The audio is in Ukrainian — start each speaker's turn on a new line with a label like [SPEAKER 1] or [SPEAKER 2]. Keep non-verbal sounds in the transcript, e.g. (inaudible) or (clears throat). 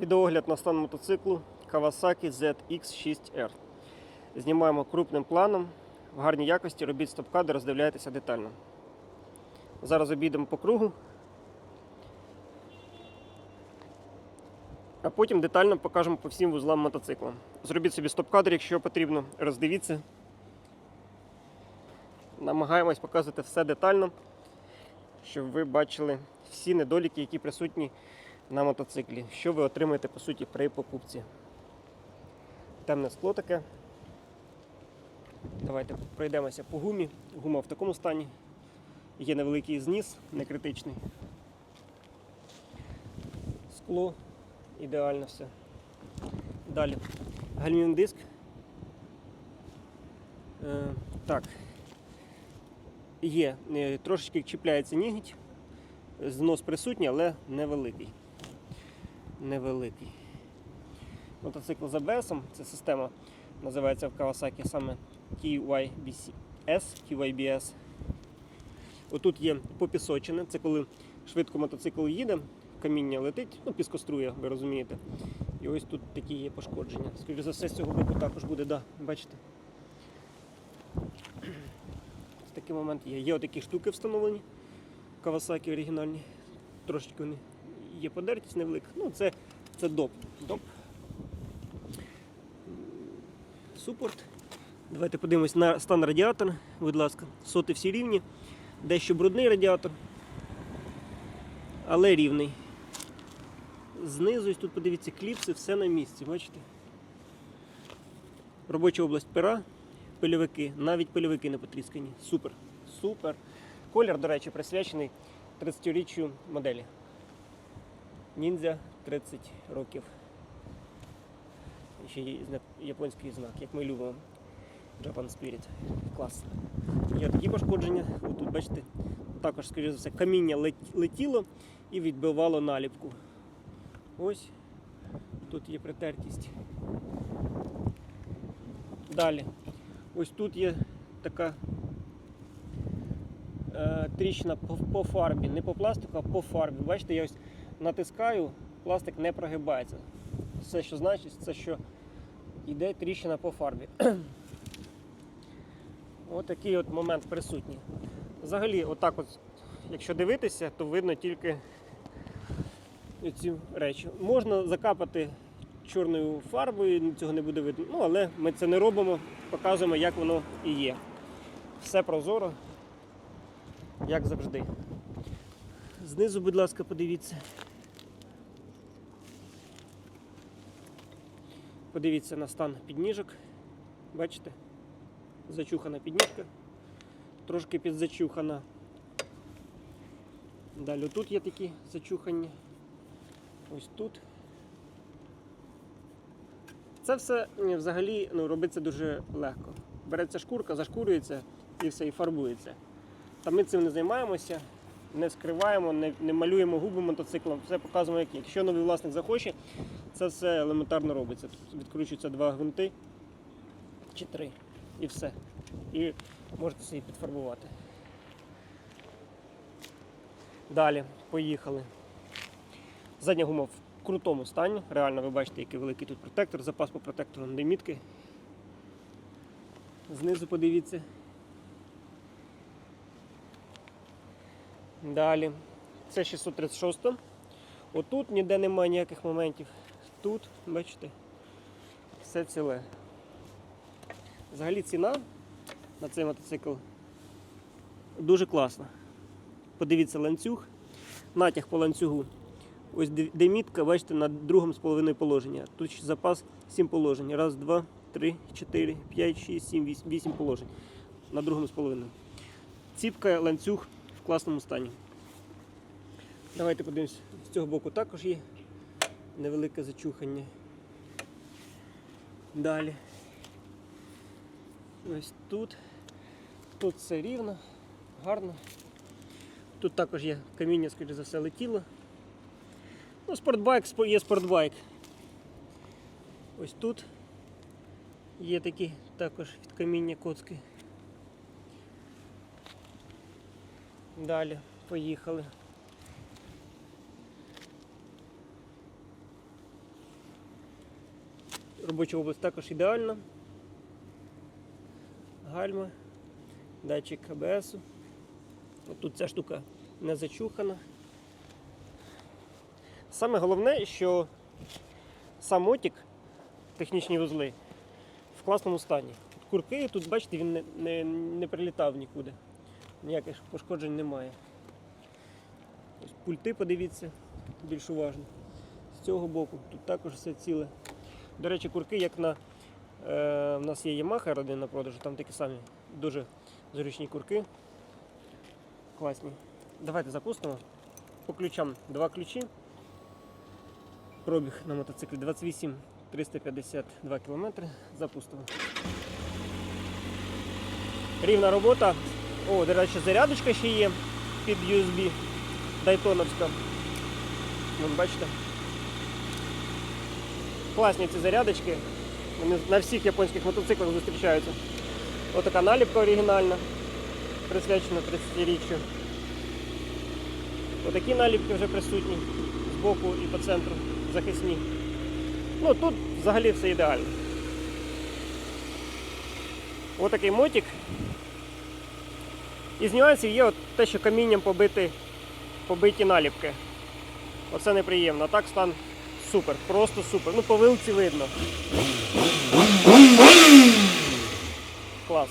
[SPEAKER 1] Відеогляд на стан мотоциклу Kawasaki ZX6R. Знімаємо крупним планом, в гарній якості, робіть стоп-кадр, роздивляйтеся детально. Зараз обійдемо по кругу. А потім детально покажемо по всім вузлам мотоцикла. Зробіть собі стоп-кадр, якщо потрібно, роздивіться. Намагаємось показувати все детально, щоб ви бачили всі недоліки, які присутні на мотоциклі. Що ви отримаєте по суті при покупці. Темне скло таке. Давайте пройдемося по гумі. Гума в такому стані. Є невеликий зніс, не критичний. Скло, ідеально все. Далі. Гальмівний диск. Е, так. Є, е, трошечки чіпляється нігідь. Знос присутній, але невеликий. Невеликий. Мотоцикл з ABS, це система називається в Kawasaki саме TYBS, TYBS. Отут є попісочене, це коли швидко мотоцикл їде, каміння летить, ну, піскострує, ви розумієте. І ось тут такі є пошкодження. Скоріше за все, з цього боку також буде, да, бачите. Такий момент є. Є отакі штуки встановлені. Kawasaki оригінальні. Трошечки вони є подертість невелика. Ну, це, це доп. доп. Супорт. Давайте подивимось на стан радіатора, будь ласка. Соти всі рівні. Дещо брудний радіатор, але рівний. Знизу, тут подивіться, кліпси, все на місці, бачите? Робоча область пера, пильовики, навіть пильовики не потріскані. Супер. Супер. Колір, до речі, присвячений 30-річчю моделі. Ніндзя 30 років. Ще є японський знак, як ми любимо. Japan Spirit. Клас. Є такі пошкодження. От тут, бачите, також, скоріше за все, каміння летіло і відбивало наліпку. Ось. Тут є притертість. Далі. Ось тут є така е, тріщина по, по фарбі, не по пластику, а по фарбі. Бачите, я ось натискаю, пластик не прогибається. Все, що значить, це що йде тріщина по фарбі. (clears throat) Ось такий от момент присутній. Взагалі, отак от, якщо дивитися, то видно тільки ці речі. Можна закапати чорною фарбою, цього не буде видно. Ну, але ми це не робимо, показуємо, як воно і є. Все прозоро, як завжди. Знизу, будь ласка, подивіться. Подивіться на стан підніжок. Бачите? Зачухана підніжка. Трошки підзачухана. Далі тут є такі зачухання. Ось тут. Це все взагалі ну, робиться дуже легко. Береться шкурка, зашкурюється і все, і фарбується. Та ми цим не займаємося, не скриваємо, не, не малюємо губи мотоциклом, все показуємо як. Якщо новий власник захоче, це все елементарно робиться. Тут відкручуються два гвинти чи три. І все. І можете собі підфарбувати. Далі, поїхали. Задня гума в крутому стані. Реально ви бачите, який великий тут протектор, запас по протектору на мітки. Знизу подивіться. Далі. Це 636. Отут ніде немає ніяких моментів. Тут, бачите, все ціле. Взагалі ціна на цей мотоцикл дуже класна. Подивіться ланцюг, натяг по ланцюгу. Ось де де бачите, на другому з половиною положення. Тут запас 7 положень. Раз, два, три, чотири, п'ять, шість, сім, вісім, вісім положень. На другому з половиною. Ціпка, ланцюг в класному стані. Давайте подивимось, з цього боку також є невелике зачухання. Далі. Ось тут. Тут все рівно, гарно. Тут також є каміння, скоріше за все, летіло. Ну, спортбайк є спортбайк. Ось тут є такі також від каміння коцки. Далі поїхали. Робоча область також ідеальна. Гальма, датчик АБС. Тут ця штука не зачухана. Саме головне, що сам мотик, технічні вузли, в класному стані. Курки, тут, бачите, він не, не, не прилітав нікуди. Ніяких пошкоджень немає. Ось пульти, подивіться, більш уважно. З цього боку тут також все ціле. До речі, курки, як на. Е, в нас є Yamaha родина на продажу, там такі самі дуже зручні курки. Класні. Давайте запустимо. По ключам два ключі. Пробіг на мотоциклі 28 352 км. Запустимо. Рівна робота. О, до речі, зарядочка ще є під USB Дайтоновська. Вон, бачите. Класні ці зарядочки. Вони на всіх японських мотоциклах зустрічаються. Ось така наліпка оригінальна, присвячена 30-річчю. Отакі наліпки вже присутні з боку і по центру захисні. Ну тут взагалі все ідеально. Отакий мотик. Із нюансів є от те, що камінням побити, побиті наліпки. Оце неприємно. Так стан супер, просто супер. Ну по вилці видно. Клас.